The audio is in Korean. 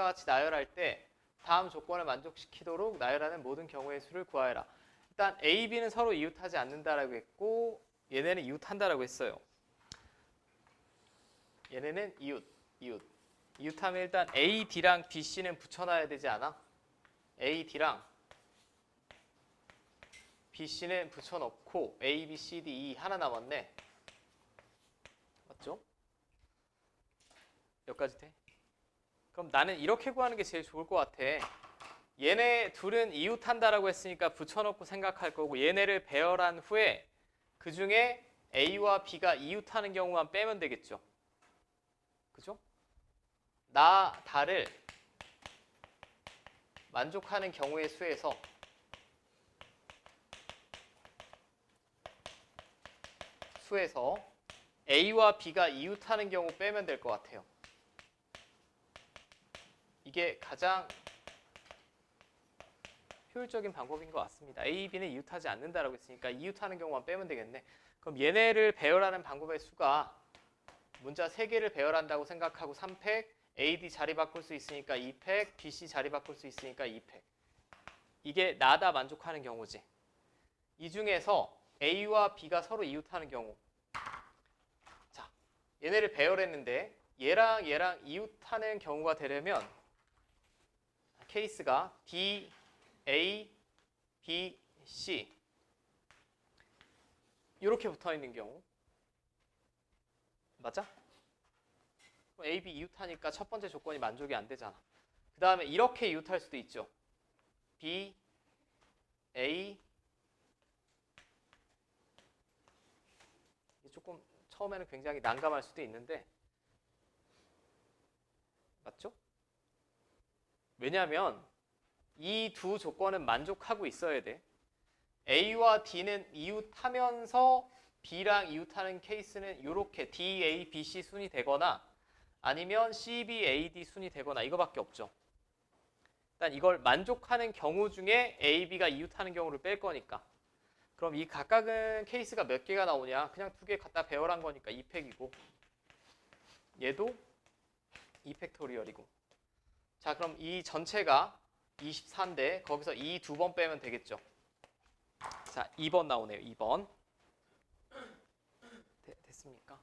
다음과 같이 나열할 때 다음 조건을 만족시키도록 나열하는 모든 경우의 수를 구하여라. 일단 A, B는 서로 이웃하지 않는다라고 했고 얘네는 이웃한다라고 했어요. 얘네는 이웃, 이웃. 이웃하면 일단 A, D랑 B, C는 붙여놔야 되지 않아? A, D랑 B, C는 붙여넣고 A, B, C, D, E 하나 남았네. 맞죠? 여기까지 돼? 그럼 나는 이렇게 구하는 게 제일 좋을 것 같아. 얘네 둘은 이웃한다라고 했으니까 붙여넣고 생각할 거고 얘네를 배열한 후에 그 중에 A와 B가 이웃하는 경우만 빼면 되겠죠. 그죠? 나, 다를 만족하는 경우의 수에서 수에서 A와 B가 이웃하는 경우 빼면 될 것 같아요. 이게 가장 효율적인 방법인 것 같습니다. A, B는 이웃하지 않는다라고 했으니까 이웃하는 경우만 빼면 되겠네. 그럼 얘네를 배열하는 방법의 수가 문자 3개를 배열한다고 생각하고 3팩, AD 자리 바꿀 수 있으니까 2팩, BC 자리 바꿀 수 있으니까 2팩. 이게 나다 만족하는 경우지. 이 중에서 A와 B가 서로 이웃하는 경우. 자, 얘네를 배열했는데 얘랑 얘랑 이웃하는 경우가 되려면 케이스가 B, A, B, C 이렇게 붙어 있는 경우 맞아? A, B 이웃하니까 첫 번째 조건이 만족이 안 되잖아. 그 다음에 이렇게 이웃할 수도 있죠. B, A 조금 처음에는 굉장히 난감할 수도 있는데 맞죠? 왜냐하면 이 두 조건은 만족하고 있어야 돼. A와 D는 이웃하면서 B랑 이웃하는 케이스는 이렇게 D, A, B, C 순이 되거나 아니면 C, B, A, D 순이 되거나 이거밖에 없죠. 일단 이걸 만족하는 경우 중에 A, B가 이웃하는 경우를 뺄 거니까. 그럼 이 각각은 케이스가 몇 개가 나오냐? 그냥 두 개 갖다 배열한 거니까 2팩이고 얘도 2팩토리얼이고 자 그럼 이 전체가 24인데 거기서 이 두 번 빼면 되겠죠. 자 2번 나오네요. 2번 됐습니까?